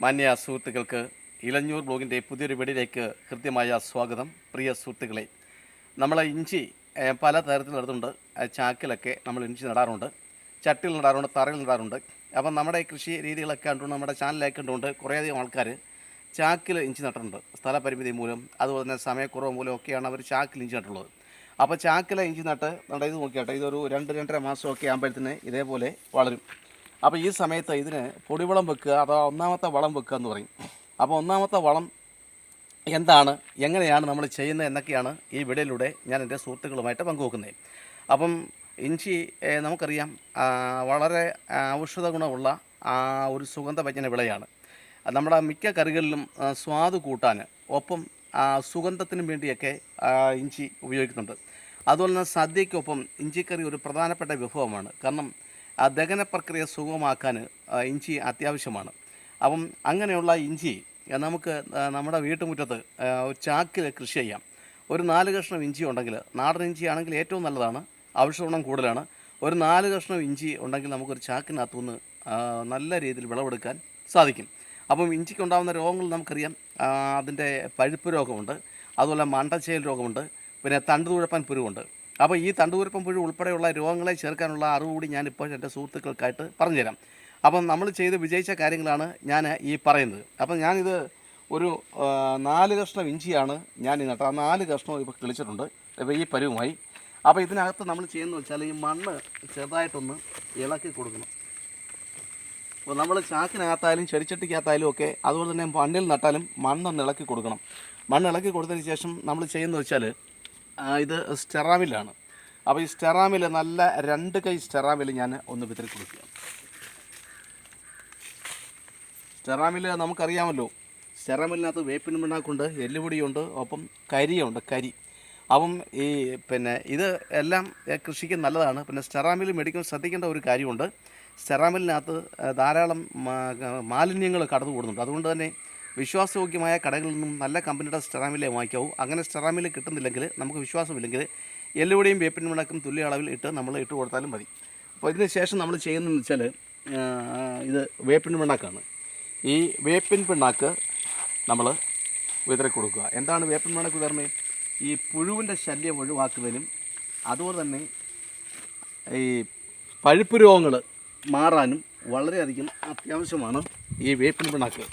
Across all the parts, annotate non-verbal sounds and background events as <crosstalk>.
മാന്യ സുഹൃത്തുക്കൾക്ക് ഇലഞ്ഞൂർ ബ്ലോഗിന്റെ പുതിയൊരു വീടിലേക്ക് കൃത്യമായ സ്വാഗതം. പ്രിയ സുഹൃത്തുക്കളെ നമ്മൾ ഇഞ്ചി പല തരത്തിൽ നടത്തുന്നുണ്ട് ചാക്കിലൊക്കെ നമ്മൾ ഇഞ്ചി നടാറുണ്ട്. ചട്ടിയിൽ നടാറുണ്ട് തറയിൽ നടാറുണ്ട്. അപ്പം നമ്മുടെ കൃഷി രീതികളൊക്കെ കണ്ടുകൊണ്ട് നമ്മുടെ ചാനലൊക്കെ കണ്ടുകൊണ്ട് കുറേയധികം ആൾക്കാർ ചാക്കിൽ ഇഞ്ചി നട്ടിട്ടുണ്ട്. സ്ഥലപരിമിതി മൂലം അതുപോലെ തന്നെ സമയക്കുറവ് മൂലം ഒക്കെയാണ് അവർ ചാക്കിൽ ഇഞ്ചി നട്ടുള്ളത് അപ്പോൾ ചാക്കിലെ ഇഞ്ചി നട്ട് നമ്മുടെ ഇത് നോക്കിയാട്ടെ ഇതൊരു രണ്ട് രണ്ടര മാസമൊക്കെ ആകുമ്പോഴത്തേന് ഇതേപോലെ വളരും. അപ്പോൾ ഈ സമയത്ത് ഇതിന് പൊടിവളം വെക്കുക അഥവാ ഒന്നാമത്തെ വളം വെക്കുക എന്ന് പറയും. അപ്പോൾ ഒന്നാമത്തെ വളം എന്താണ്? എങ്ങനെയാണ് നമ്മൾ ചെയ്യുന്നത് എന്നൊക്കെയാണ് ഈ വീഡിയോയിലൂടെ ഞാൻ എന്റെ സുഹൃത്തുക്കളുമായിട്ട് പങ്കുവെക്കുന്നത്. അപ്പം ഇഞ്ചി നമുക്കറിയാം വളരെ ഔഷധ ഗുണമുള്ള ഒരു സുഗന്ധവ്യഞ്ജന വിളയാണ്. നമ്മുടെ മിക്ക കറികളിലും സ്വാദ് കൂട്ടാൻ ഒപ്പം സുഗന്ധത്തിനും വേണ്ടിയൊക്കെ ഇഞ്ചി ഉപയോഗിക്കുന്നുണ്ട്. അതുപോലെ തന്നെ സദ്യയ്ക്കൊപ്പം ഇഞ്ചിക്കറി ഒരു പ്രധാനപ്പെട്ട വിഭവമാണ്. കാരണം ആ ദഹന പ്രക്രിയ സുഗമമാക്കാൻ ഇഞ്ചി അത്യാവശ്യമാണ്. അപ്പം അങ്ങനെയുള്ള ഇഞ്ചി നമുക്ക് നമ്മുടെ വീട്ടുമുറ്റത്ത് ഒരു ചാക്കിൽ കൃഷി ചെയ്യാം. ഒരു നാല് കഷ്ണം ഇഞ്ചി ഉണ്ടെങ്കിൽ നാടൻ ഇഞ്ചി ആണെങ്കിൽ ഏറ്റവും നല്ലതാണ് ഔഷധഗുണം കൂടുതലാണ്. ഒരു നാല് കഷ്ണം ഇഞ്ചി ഉണ്ടെങ്കിൽ നമുക്കൊരു ചാക്കിനകത്തുനിന്ന് നല്ല രീതിയിൽ വിളവെടുക്കാൻ സാധിക്കും. അപ്പം ഇഞ്ചിക്ക് ഉണ്ടാകുന്ന രോഗങ്ങൾ നമുക്കറിയാം. അതിന്റെ പഴുപ്പ് രോഗമുണ്ട്. അതുപോലെ മണ്ടച്ചേൽ രോഗമുണ്ട്. പിന്നെ തണ്ടുതുഴപ്പാൻ പുരുവുണ്ട്. അപ്പോൾ ഈ തണ്ടുതുഴപ്പൻ പുഴു ഉൾപ്പെടെയുള്ള രോഗങ്ങളെ ചേർക്കാനുള്ള അറിവ് കൂടി ഞാനിപ്പോൾ എന്റെ സുഹൃത്തുക്കൾക്കായിട്ട് പറഞ്ഞുതരാം. അപ്പം നമ്മൾ ചെയ്ത് വിജയിച്ച കാര്യങ്ങളാണ് ഞാൻ ഈ പറയുന്നത്. അപ്പം ഞാനിത് ഒരു നാല് കഷ്ണം ഇഞ്ചിയാണ് ഞാൻ നട്ടത് ആ നാല് കഷ്ണം ഇപ്പോൾ കിളിച്ചിട്ടുണ്ട് ഇപ്പോൾ ഈ പരുവുമായി. അപ്പോൾ ഇതിനകത്ത് നമ്മൾ ചെയ്യുന്നത് വെച്ചാൽ ഈ മണ്ണ് ചെറുതായിട്ടൊന്ന് ഇളക്കി കൊടുക്കണം. അപ്പോൾ നമ്മൾ ചാക്കിനകത്തായാലും ചെടിച്ചട്ടിക്കകത്തായാലും ഒക്കെ അതുപോലെ തന്നെ മണ്ണിൽ നട്ടാലും മണ്ണൊന്ന് ഇളക്കി കൊടുക്കണം. മണ്ണ് ഇളക്കി കൊടുത്തതിന് ശേഷം നമ്മൾ ചെയ്യുന്നത് വെച്ചാൽ ഇത് സ്റ്റെറാമിലാണ്. അപ്പോൾ ഈ സ്റ്റെറാമിൽ നല്ല രണ്ട് കൈ സ്റ്റെറാമിൽ ഞാൻ ഒന്ന് വിതറി കൊടുക്കുക സ്റ്റെറാമിൽ നമുക്കറിയാമല്ലോ സ്റ്റെറാമിലിനകത്ത് വേപ്പിൻ പിണ്ണാക്കുണ്ട് എല്ലുപൊടിയുണ്ട് ഒപ്പം കരിയുണ്ട് കരി. അപ്പം ഈ പിന്നെ ഇത് എല്ലാം കൃഷിക്ക് നല്ലതാണ്. പിന്നെ സ്റ്റെറാമിൽ മേടിക്കുമ്പോൾ ശ്രദ്ധിക്കേണ്ട ഒരു കാര്യമുണ്ട്. സ്റ്റെറാമിലിനകത്ത് ധാരാളം മാലിന്യങ്ങൾ കടന്നു കൂടുന്നുണ്ട്. അതുകൊണ്ട് തന്നെ വിശ്വാസയോഗ്യമായ കടകളിൽ നിന്നും നല്ല കമ്പനിയുടെ സ്റ്റെറാമിലെ വാങ്ങിക്കാവൂ. അങ്ങനെ സ്റ്റെറാമിൽ കിട്ടുന്നില്ലെങ്കിൽ നമുക്ക് വിശ്വാസമില്ലെങ്കിൽ എല്ലുവിടെയും വേപ്പിൻ മുടക്കം തുല്യ അളവിൽ ഇട്ട് നമ്മൾ ഇട്ട് കൊടുത്താലും മതി. അപ്പോൾ ഇതിന് ശേഷം നമ്മൾ ചെയ്യുന്നതെന്ന് വെച്ചാൽ ഇത് വേപ്പിൻ പിണ്ണാക്കാണ്. ഈ വേപ്പിൻ പിണ്ണാക്ക് നമ്മൾ വിതറി കൊടുക്കുക. എന്താണ് വേപ്പിൻ പിണ്ണാക്ക് വിതറണേ ഈ പുഴുവിന്റെ ശല്യം ഒഴിവാക്കുന്നതിനും അതുപോലെ തന്നെ ഈ പഴുപ്പ് രോഗങ്ങൾ മാറാനും വളരെയധികം അത്യാവശ്യമാണ് ഈ വേപ്പിൻ പിണ്ണാക്ക്.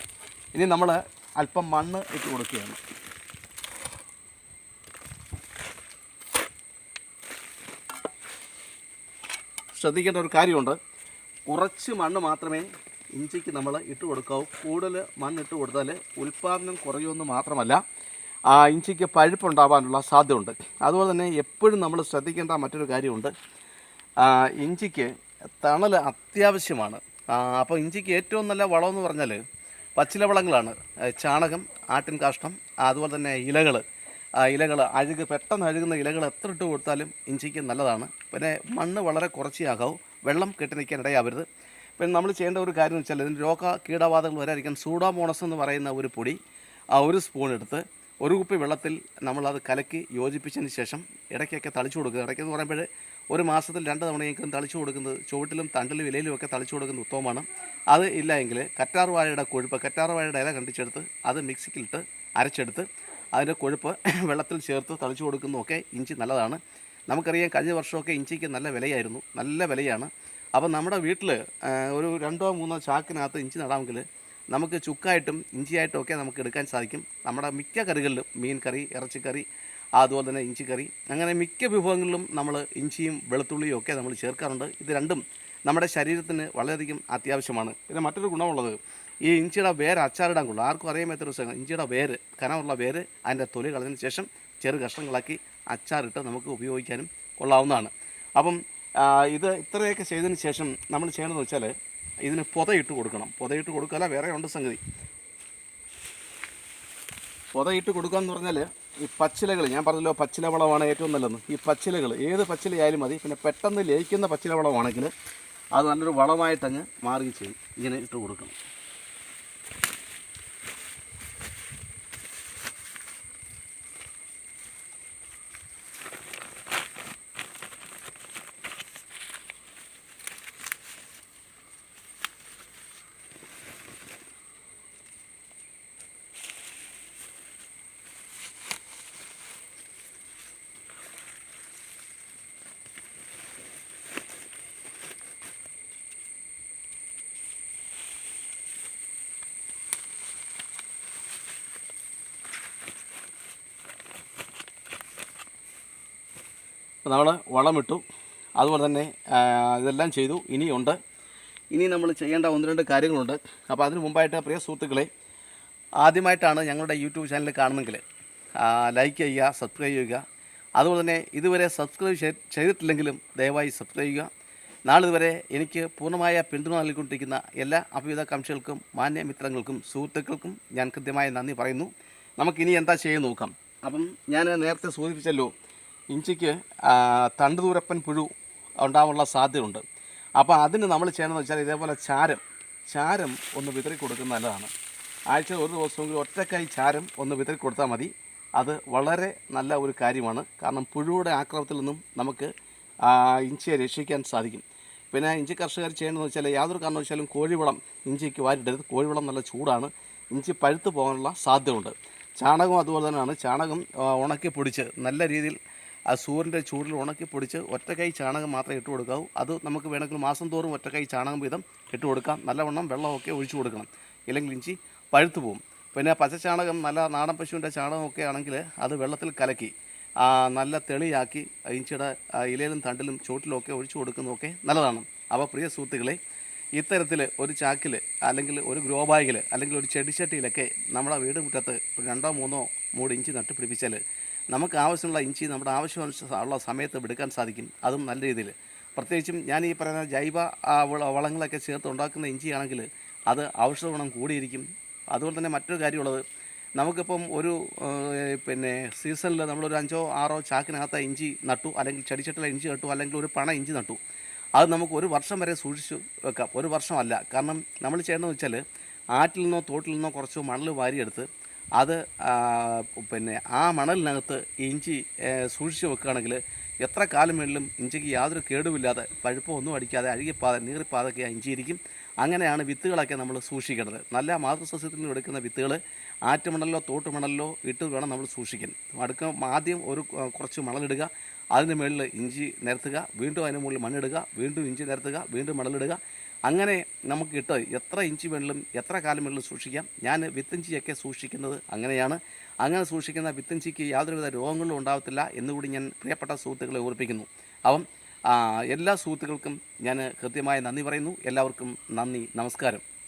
ഇനി നമ്മൾ അല്പം മണ്ണ് ഇട്ട് കൊടുക്കുകയാണ്. ശ്രദ്ധിക്കേണ്ട ഒരു കാര്യമുണ്ട്. കുറച്ച് മണ്ണ് മാത്രമേ ഇഞ്ചിക്ക് നമ്മൾ ഇട്ട് കൊടുക്കാവൂ. കൂടുതൽ മണ്ണ് ഇട്ട് കൊടുത്താൽ ഉൽപ്പാദനം കുറയുമെന്ന് മാത്രമല്ല ആ ഇഞ്ചിക്ക് പഴുപ്പുണ്ടാവാനുള്ള സാധ്യതയുണ്ട്. അതുപോലെ തന്നെ എപ്പോഴും നമ്മൾ ശ്രദ്ധിക്കേണ്ട മറ്റൊരു കാര്യമുണ്ട്. ഇഞ്ചിക്ക് തണൽ അത്യാവശ്യമാണ്. അപ്പോൾ ഇഞ്ചിക്ക് ഏറ്റവും നല്ല വളമെന്ന് പറഞ്ഞാൽ പച്ചില വളങ്ങളാണ് ആ, ചാണകം ആട്ടിൻ കാഷ്ടം അതുപോലെ തന്നെ ഇലകൾ ഇലകൾ അഴുക് പെട്ടെന്ന് അഴുകുന്ന ഇലകൾ എത്ര ഇട്ട് കൊടുത്താലും ഇഞ്ചിക്ക് നല്ലതാണ്. പിന്നെ മണ്ണ് വളരെ കുറച്ചേ ആകാവൂ വെള്ളം കെട്ടി നിൽക്കാൻ ഇടയാവരുത് പിന്നെ നമ്മൾ ചെയ്യേണ്ട ഒരു കാര്യം എന്ന് വെച്ചാൽ ഇതിന് രോഗ കീടബാധകൾ വരാതിരിക്കാൻ സൂഡാമോണസ് എന്ന് പറയുന്ന ഒരു പൊടി ആ ഒരു സ്പൂൺ എടുത്ത് ഒരു കുപ്പി വെള്ളത്തിൽ നമ്മളത് കലക്കി യോജിപ്പിച്ചതിന് ശേഷം ഇടയ്ക്കൊക്കെ തളിച്ചു കൊടുക്കുക. ഇടയ്ക്കെന്ന് പറയുമ്പോൾ ഒരു മാസത്തിൽ രണ്ട് തവണയെങ്കിലും തളിച്ചു കൊടുക്കുന്നത് ചുവട്ടിലും തണ്ടിലും ഇലയിലും ഒക്കെ തളിച്ചു കൊടുക്കുന്നത് ഉത്തമമാണ്. അത് ഇല്ല എങ്കിൽ കറ്റാർ വാഴയുടെ കൊഴുപ്പ് കറ്റാർ വാഴയുടെ ഇല കണ്ടിച്ചെടുത്ത് അത് മിക്സിക്കിലിട്ട് അരച്ചെടുത്ത് അതിന്റെ കൊഴുപ്പ് <coughs> വെള്ളത്തിൽ ചേർത്ത് തളിച്ചു കൊടുക്കുന്നതൊക്കെ ഇഞ്ചി നല്ലതാണ്. നമുക്കറിയാം കഴിഞ്ഞ വർഷമൊക്കെ ഇഞ്ചിക്ക് നല്ല വിലയായിരുന്നു നല്ല വിലയാണ്. അപ്പം നമ്മുടെ വീട്ടിൽ ഒരു രണ്ടോ മൂന്നോ ചാക്കിനകത്ത് ഇഞ്ചി നടാമെങ്കിൽ നമുക്ക് ചുക്കായിട്ടും ഇഞ്ചിയായിട്ടും ഒക്കെ നമുക്ക് എടുക്കാൻ സാധിക്കും. നമ്മുടെ മിക്ക കറികളിലും മീൻ കറി ഇറച്ചിക്കറി അതുപോലെ തന്നെ ഇഞ്ചി കറി. അങ്ങനെ മിക്ക വിഭവങ്ങളിലും നമ്മൾ ഇഞ്ചിയും വെളുത്തുള്ളിയും ഒക്കെ നമ്മൾ ചേർക്കാറുണ്ട്. ഇത് രണ്ടും നമ്മുടെ ശരീരത്തിന് വളരെയധികം അത്യാവശ്യമാണ്. പിന്നെ മറ്റൊരു ഗുണമുള്ളത് ഈ ഇഞ്ചിയുടെ വേര് അച്ചാറിടാൻ കൊള്ളു. ആർക്കും അറിയാൻ പറ്റാത്ത ദിവസം ഇഞ്ചിയുടെ വേര് കനമുള്ള വേര് അതിന്റെ തൊലി കളഞ്ഞതിന് ശേഷം ചെറു കഷ്ണങ്ങളാക്കി അച്ചാറിട്ട് നമുക്ക് ഉപയോഗിക്കാനും കൊള്ളാവുന്നതാണ്. അപ്പം ഇത് ഇത്രയൊക്കെ ചെയ്തതിന് ശേഷം നമ്മൾ ചെയ്യണമെന്ന് വെച്ചാൽ ഇതിന് പുതയിട്ട് കൊടുക്കണം. പുതയിട്ട് കൊടുക്കാതെ വേറെ ഉണ്ട് സംഗതി. പൊതയിട്ട് എന്ന് പറഞ്ഞാൽ ഈ പച്ചിലകൾ ഞാൻ പറഞ്ഞല്ലോ പച്ചില വളമാണ് ഏറ്റവും നല്ലതെന്ന് ഈ പച്ചിലകൾ ഏത് പച്ചിലയായാലും മതി. പിന്നെ പെട്ടെന്ന് ലയിക്കുന്ന പച്ചില വളമാണെങ്കിൽ അത് നല്ലൊരു വളമായിട്ടങ്ങ് മാറുകയും ചെയ്യും. ഇങ്ങനെ ഇട്ട് കൊടുക്കണം. നമ്മൾ വളമിട്ടു. അതുപോലെ തന്നെ ഇതെല്ലാം ചെയ്തു. ഇനിയുണ്ട്. ഇനി നമ്മൾ ചെയ്യേണ്ട ഒന്ന് രണ്ട് കാര്യങ്ങളുണ്ട്. അപ്പോൾ അതിന് മുമ്പായിട്ട് പ്രിയ സുഹൃത്തുക്കളെ ആദ്യമായിട്ടാണ് ഞങ്ങളുടെ യൂട്യൂബ് ചാനൽ കാണുന്നെങ്കിൽ ലൈക്ക് ചെയ്യുക സബ്സ്ക്രൈബ് ചെയ്യുക. അതുപോലെ തന്നെ ഇതുവരെ സബ്സ്ക്രൈബ് ചെയ്തിട്ടില്ലെങ്കിലും ദയവായി സബ്സ്ക്രൈബ് ചെയ്യുക. നാളിതുവരെ എനിക്ക് പൂർണമായ പിന്തുണ നൽകിക്കൊണ്ടിരിക്കുന്ന എല്ലാ അഭ്യുതകാംക്ഷികൾക്കും മാന്യ മിത്രങ്ങൾക്കും സുഹൃത്തുക്കൾക്കും ഞാൻ കൃത്യമായ നന്ദി പറയുന്നു. നമുക്കിനി എന്താ ചെയ്യാൻ നോക്കാം? അപ്പം ഞാൻ നേരത്തെ സൂചിപ്പിച്ചല്ലോ ഇഞ്ചിക്ക് തണ്ടുതൂരപ്പൻ പുഴു ഉണ്ടാവാനുള്ള സാധ്യതയുണ്ട്. അപ്പോൾ അതിന് നമ്മൾ ചെയ്യണമെന്ന് വെച്ചാൽ ഇതേപോലെ ചാരം ചാരം ഒന്ന് വിതറി കൊടുക്കുന്നത് നല്ലതാണ്. ആഴ്ച ഒരു ദിവസമെങ്കിലും ഒറ്റക്കായി ചാരം ഒന്ന് വിതറി കൊടുത്താൽ മതി. അത് വളരെ നല്ല ഒരു കാര്യമാണ്. കാരണം പുഴുവിടെ ആക്രമത്തിൽ നിന്നും നമുക്ക് ഇഞ്ചിയെ രക്ഷിക്കാൻ സാധിക്കും. പിന്നെ ഇഞ്ചി കർഷകർ ചെയ്യേണ്ടതെന്ന് വെച്ചാൽ യാതൊരു കാരണവശാലും കോഴിവളം ഇഞ്ചിക്ക് വാരിടരുത് കോഴിവളം നല്ല ചൂടാണ്. ഇഞ്ചി പഴുത്തു പോകാനുള്ള സാധ്യതയുണ്ട്. ചാണകം അതുപോലെ തന്നെയാണ്. ചാണകം ഉണക്കി പൊടിച്ച് നല്ല രീതിയിൽ ആ സൂര്യന്റെ ചൂടിൽ ഉണക്കി പൊടിച്ച് ഒറ്റക്കൈ ചാണകം മാത്രമേ ഇട്ട് കൊടുക്കാവൂ. അത് നമുക്ക് വേണമെങ്കിൽ മാസം തോറും ഒറ്റക്കൈ ചാണകം വീതം ഇട്ട് കൊടുക്കാം. നല്ലവണ്ണം വെള്ളമൊക്കെ ഒഴിച്ചു കൊടുക്കണം. ഇല്ലെങ്കിൽ ഇഞ്ചി പഴുത്തു പോകും. പിന്നെ പച്ചച്ചാണകം നല്ല നാടൻ പശുവിന്റെ ചാണകമൊക്കെ ആണെങ്കിൽ അത് വെള്ളത്തിൽ കലക്കി നല്ല തെളിയാക്കി ഇഞ്ചിയുടെ ഇലയിലും തണ്ടിലും ചുവട്ടിലുമൊക്കെ ഒഴിച്ചു കൊടുക്കുന്നതൊക്കെ നല്ലതാണ്. അപ്പോൾ പ്രിയ സുഹൃത്തുക്കളെ ഇത്തരത്തിൽ ഒരു ചാക്കിൽ അല്ലെങ്കിൽ ഒരു ഗ്രോ ബാഗിൽ അല്ലെങ്കിൽ ഒരു ചെടിച്ചട്ടിയിലൊക്കെ നമ്മുടെ വീട് മുറ്റത്ത് ഒരു രണ്ടോ മൂന്നോ മൂടി ഇഞ്ചി നട്ടുപിടിപ്പിച്ചാൽ നമുക്ക് ആവശ്യമുള്ള ഇഞ്ചി നമ്മുടെ ആവശ്യമുള്ള സമയത്ത് എടുക്കാൻ സാധിക്കും. അതും നല്ല രീതിയിൽ. പ്രത്യേകിച്ചും ഞാൻ ഈ പറയുന്ന ജൈവ വളങ്ങളൊക്കെ ചേർത്ത് ഉണ്ടാക്കുന്ന ഇഞ്ചിയാണെങ്കിൽ അത് ഔഷധ ഗുണം കൂടിയിരിക്കും. അതുപോലെ തന്നെ മറ്റൊരു കാര്യമുള്ളത് നമുക്കിപ്പം ഒരു പിന്നെ സീസണിൽ നമ്മളൊരു അഞ്ചോ ആറോ ചാക്കിനകത്ത് ഇഞ്ചി നട്ടു അല്ലെങ്കിൽ ചെടിച്ചട്ടിലെ ഇഞ്ചി നട്ടു അല്ലെങ്കിൽ ഒരു പണ ഇഞ്ചി നട്ടു. അത് നമുക്ക് ഒരു വർഷം വരെ സൂക്ഷിച്ചു വെക്കാം. ഒരു വർഷമല്ല. കാരണം നമ്മൾ ചെയ്യേണ്ടതെന്ന് വെച്ചാൽ ആറ്റിൽ നിന്നോ തോട്ടിൽ നിന്നോ കുറച്ച് മണൽ വാരിയെടുത്ത് അത് പിന്നെ ആ മണലിനകത്ത് ഇഞ്ചി സൂക്ഷിച്ച് വെക്കുകയാണെങ്കിൽ എത്ര കാലം വേണമെങ്കിലും ഇഞ്ചിക്ക് യാതൊരു കേടുമില്ലാതെ പഴുപ്പോ ഒന്നും അടിക്കാതെ അഴുകിപ്പാതെ നീറിപ്പാതൊക്കെ ആ ഇഞ്ചി ഇരിക്കും. അങ്ങനെയാണ് വിത്തുകളൊക്കെ നമ്മൾ സൂക്ഷിക്കേണ്ടത്. നല്ല മാതൃസസ്യത്തിൽ നിന്ന് എടുക്കുന്ന വിത്തുകൾ ആറ്റുമണലിലോ തോട്ടുമണലിലോ ഇട്ട് വേണം നമ്മൾ സൂക്ഷിക്കാൻ. അടുക്ക ആദ്യം ഒരു കുറച്ച് മണലിടുക. അതിന് മുകളിൽ ഇഞ്ചി നിരത്തുക. വീണ്ടും അതിന് മുകളിൽ മണ്ണിടുക. വീണ്ടും ഇഞ്ചി നിരത്തുക. വീണ്ടും മണലിടുക. അങ്ങനെ നമുക്ക് ഇട്ട് എത്ര ഇഞ്ചി വേണമെങ്കിലും എത്ര കാലം വേണമെങ്കിലും സൂക്ഷിക്കാം? ഞാൻ വിത്തിഞ്ചിയൊക്കെ സൂക്ഷിക്കുന്നത് അങ്ങനെയാണ്. അങ്ങനെ സൂക്ഷിക്കുന്ന വിത്തിഞ്ചിക്ക് യാതൊരുവിധ രോഗങ്ങളും ഉണ്ടാകത്തില്ല എന്നുകൂടി ഞാൻ പ്രിയപ്പെട്ട സുഹൃത്തുക്കളെ ഓർപ്പിക്കുന്നു. അപ്പം എല്ലാ സുഹൃത്തുക്കൾക്കും ഞാൻ കൃത്യമായ നന്ദി പറയുന്നു. എല്ലാവർക്കും നന്ദി നമസ്കാരം.